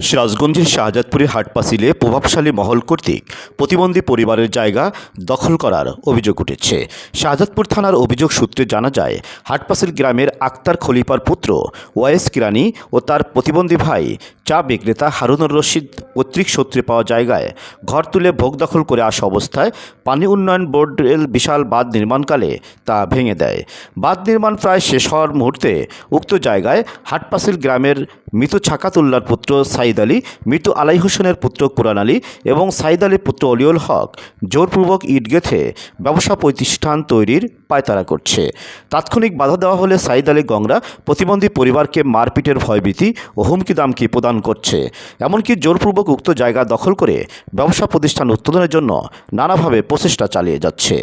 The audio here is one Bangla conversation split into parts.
সিরাজগঞ্জের শাহজাদপুরে হাটপাসিলে প্রভাবশালী মহল কর্তৃক প্রতিবন্ধী পরিবারের জায়গা দখল করার অভিযোগ উঠেছে। শাহজাদপুর থানার অভিযোগ সূত্রে জানা যায় হাটপাসিল গ্রামের আক্তার খলিফার পুত্র ওয়াইস কিরানি ও তার প্রতিবন্ধী ভাই চা বিক্রেতা হারুনুর রশিদ পৈতৃক সূত্রে পাওয়া জায়গায় ঘর তুলে ভোগ দখল করে আসা অবস্থায় পানি উন্নয়ন বোর্ডের বিশাল বাঁধ নির্মাণকালে তা ভেঙে দেয়। বাঁধ নির্মাণ প্রায় শেষ হওয়ার মুহূর্তে উক্ত জায়গায় হাটপাসিল গ্রামের মৃত ছাকাতুল্লার পুত্র সাইদ আলী, মৃত আলাই হোসেনের পুত্র কুরআন আলী এবং সাইদ আলীর পুত্র অলিউল হক জোরপূর্বক ইট গেথে ব্যবসা প্রতিষ্ঠান তৈরির পায়তারা করছে। তাৎক্ষণিক বাধা দেওয়া হলে সাইদ আলী গংরা প্রতিবন্ধী পরিবারকে মারপিটের ভয়ভীতি ও হুমকি দামকি প্রদান করছে। এমনকি জোরপূর্বক উক্ত জায়গা দখল করে ব্যবসা প্রতিষ্ঠান উত্তোলনের জন্য নানাভাবে প্রচেষ্টা চালিয়ে যাচ্ছে।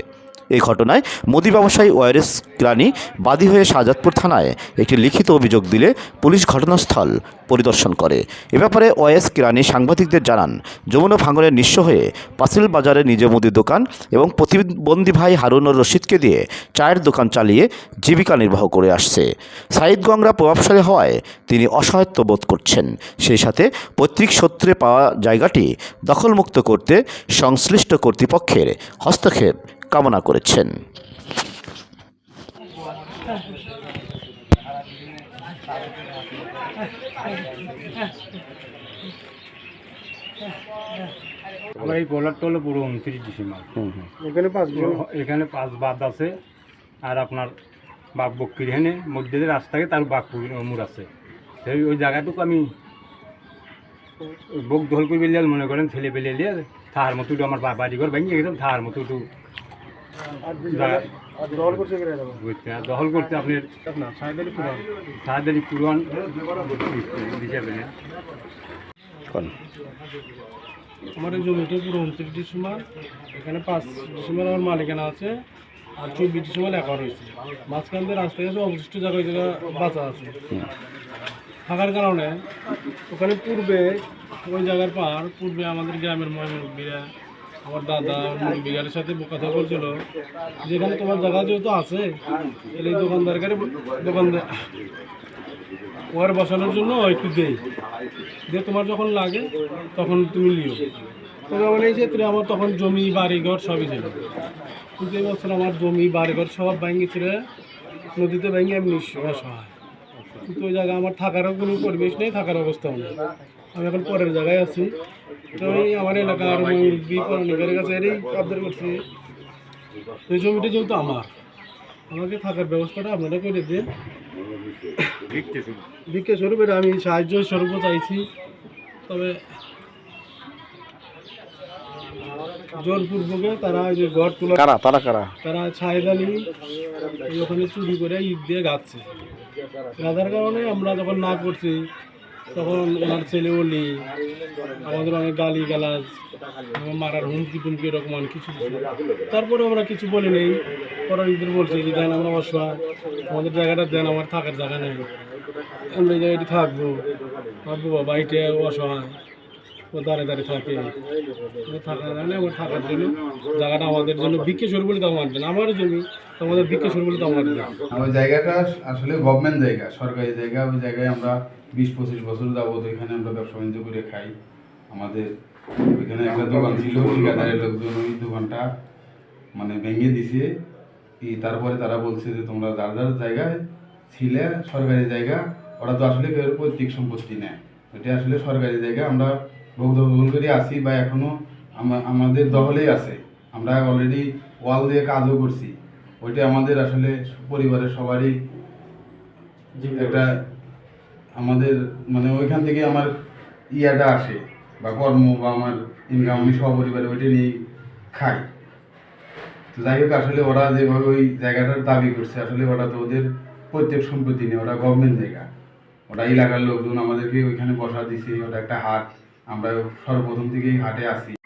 এই ঘটনায় মোদি ব্যবসায়ী ওয়ারেস কিরানি বাদী হয়ে শাহজাদপুর থানায় একটি লিখিত অভিযোগ দিলে পুলিশ ঘটনাস্থল পরিদর্শন করে। এ ব্যাপারে ওয়াইএস কিরানি সাংবাদিকদের জানান, যমুনা ভাঙনের নিঃস্ব হয়ে পাসিল বাজারে নিজে মুদির দোকান এবং প্রতিবন্ধী ভাই হারুনুর রশিদকে দিয়ে চায়ের দোকান চালিয়ে জীবিকা নির্বাহ করে আসছে। সাইদ গংরা প্রভাবশালী হওয়ায় তিনি অসহায়ত্ব বোধ করছেন। সেই সাথে পৈতৃক সূত্রে পাওয়া জায়গাটি দখলমুক্ত করতে সংশ্লিষ্ট কর্তৃপক্ষের হস্তক্ষেপ কামনা করেছেন। আমার এই গোলারটা হলো পুরো উনত্রিশ ডিসেম্বর এখানে পাঁচ এখানে পাঁচ বাদ আছে আর আপনার বাঘ বক্কির হেনে মধ্যে যে রাস্তা থাকে তার বাঘ মুর আছে। সেই ওই জায়গাটুকু আমি বুক দখল করে মনে করেন ছেলে পেলে নিয়ে থাহার মতো আমার বা- বাড়িঘর ভেঙে গেছিলাম থাহার মতো দখল করতে আপনি আমার এই জমিটা পুরো উনত্রিশ ডিসেম্বর, এখানে পাঁচ ডিসেম্বর আমার মালিকানা আছে আর চব্বিশ ডিসেম্বর একা রয়েছে মাঝখান দিয়ে রাস্তা গেছে অবশিষ্ট জায়গা ওই জায়গা বাঁচা আছে থাকার কারণে ওখানে পূর্বে ওই জায়গার পাহাড়, পূর্বে আমাদের গ্রামের মহিমুরব্বীরা আমার দাদা মুরব্বীগারের সাথে কথা বলছিল যেখানে তোমার জায়গা যেহেতু আছে এই দোকানদারকারে দোকানদার ওয়ার বসানোর জন্য একটু দেই। দিয়ে তোমার যখন লাগে, তখন তুমি লিও তবে আমার এই ক্ষেত্রে আমার তখন জমি, বাড়িঘর সবই ছিল। কিন্তু এই বছর আমার জমি, বাড়িঘর সব ভেঙে ছিল নদীতে ভেঙে আমি অসহায় কিন্তু ওই জায়গায় আমার থাকারও কোনো পরিবেশ নেই, থাকার অবস্থাও নেই। আমি এখন পরের জায়গায় আছি। তো এই আমার এলাকার মুরব্বী পরানিকের কাছে এরই আবদার করছি। এই জমিটা যেহেতু আমার আমাকে থাকার ব্যবস্থাটা আপনারা করে দিন। ভিক্ষে স্বরূপ এটা আমি সাহায্য স্বরূপ চাইছি। তবে জোরপূর্বকে তারা যে ঘর তোলা কারা তারা কারা? তারা ওখানে চুরি করে ইট দিয়ে গাচ্ছে গাঁদার কারণে আমরা যখন না করছি তখন ওনার ছেলে ওলি আমাদের অনেক গালি গালাজ মারার হুমকি টুমকি এরকম অনেক কিছু। তারপরে আমরা কিছু বলি নেই। পরাণীদের বলছি যে দেন আমরা অসহায় আমাদের জায়গাটা দেন, আমার থাকার জায়গা নেই। আমরা এই জায়গাটি থাকব। ভাববো বাবা এটা অসহায় ও দাঁড়ে দাঁড়িয়ে থাকে। ও থাকার নেই, ওর থাকার জন্য জায়গাটা আমাদের জন্য বিক্রি শুরু বলে তো আমার জন্য আমার জমি আমাদের বিক্রি শুরু বলে তো আমার জন্য জায়গাটা আসলে গভর্নমেন্ট জায়গা সরকারি জায়গা ওই জায়গায় আমরা বিশ পঁচিশ বছর যাবত এখানে আমরা ব্যবসা বাণিজ্য করে খাই। আমাদের ওইখানে একটা দোকান ছিল ঠিকাদারের লোকজন ওই দোকানটা মানে ভেঙে দিছে। তারপরে তারা বলছে যে তোমরা যার যার জায়গায় ছিলে সরকারি জায়গা ওরা তো আসলে পৈতৃক সম্পত্তি নেয়। এটা আসলে সরকারি জায়গা আমরা দখল করে আসি বা এখনও আমা- আমাদের দখলেই আছে। আমরা অলরেডি ওয়াল দিয়ে কাজও করছি। ওইটা আমাদের আসলে পরিবারের সবারই একটা আমাদের মানে ওইখান থেকে আমার ইয়াটা আসে বা কর্ম বা আমার ইনকাম আমি সপরিবারে ওইটা নিয়ে খাই। তো যাই হোক আসলে ওরা যেভাবে ওই জায়গাটার দাবি করছে আসলে ওরা তো ওদের প্রত্যেক সম্পত্তি নেই ওটা গভর্নমেন্ট জায়গা। ওটা এলাকার লোকজন আমাদেরকে ওইখানে বসা দিছে ওটা একটা হাট। আমরা সর্বপ্রথম থেকেই হাটে আসি।